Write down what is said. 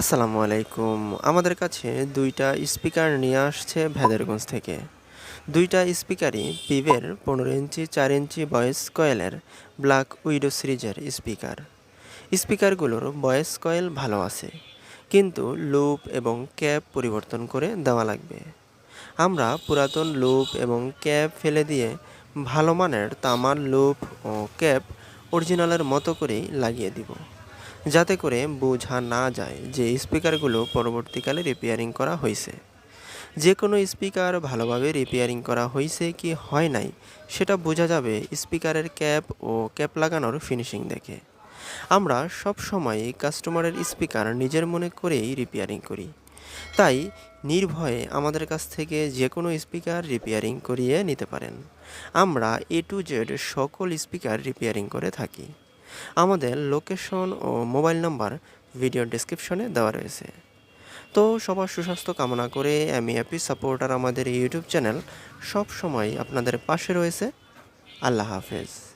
আসসালামু আলাইকুম। আমাদের কাছে দুইটা স্পিকার নিয়ে আসছে ভেদারগঞ্জ থেকে। দুইটা স্পিকারই পিভের পনেরো ইঞ্চি, চার ইঞ্চি ভয়েস কয়েলের ব্ল্যাক উইডো সিরিজের স্পিকার। স্পিকারগুলোর ভয়েস কয়েল ভালো আছে, কিন্তু লুপ এবং ক্যাপ পরিবর্তন করে দেওয়া লাগবে। আমরা পুরাতন লুপ এবং ক্যাপ ফেলে দিয়ে ভালো মানের তামার লুপ ও ক্যাপ অরিজিনালের মতো করেই লাগিয়ে দিব। যাতে করে বোঝা না যায় যে স্পিকারগুলো পরবর্তীকালে রিপেয়ারিং করা হয়েছে। যে কোনো স্পিকার ভালোভাবে রিপেয়ারিং করা হয়েছে কি হয় নাই, সেটা বোঝা যাবে স্পিকারের ক্যাপ ও ক্যাপ লাগানোর ফিনিশিং দেখে। আমরা সব সময় কাস্টমারের স্পিকার নিজের মনে করেই রিপেয়ারিং করি। তাই নির্ভয়ে আমাদের কাছ থেকে যে কোনো স্পিকার রিপেয়ারিং করিয়ে নিতে পারেন। আমরা এ টু জেড সকল স্পিকার রিপেয়ারিং করে থাকি। আমাদের লোকেশন ও মোবাইল নাম্বার ভিডিও ডিসক্রিপশনে দেওয়া রয়েছে। তো সবার সুস্বাস্থ্য কামনা করে আমি হ্যাপি সাপোর্টার আমাদের ইউটিউব চ্যানেল সব সময় আপনাদের পাশে রয়েছে। আল্লাহ হাফেজ।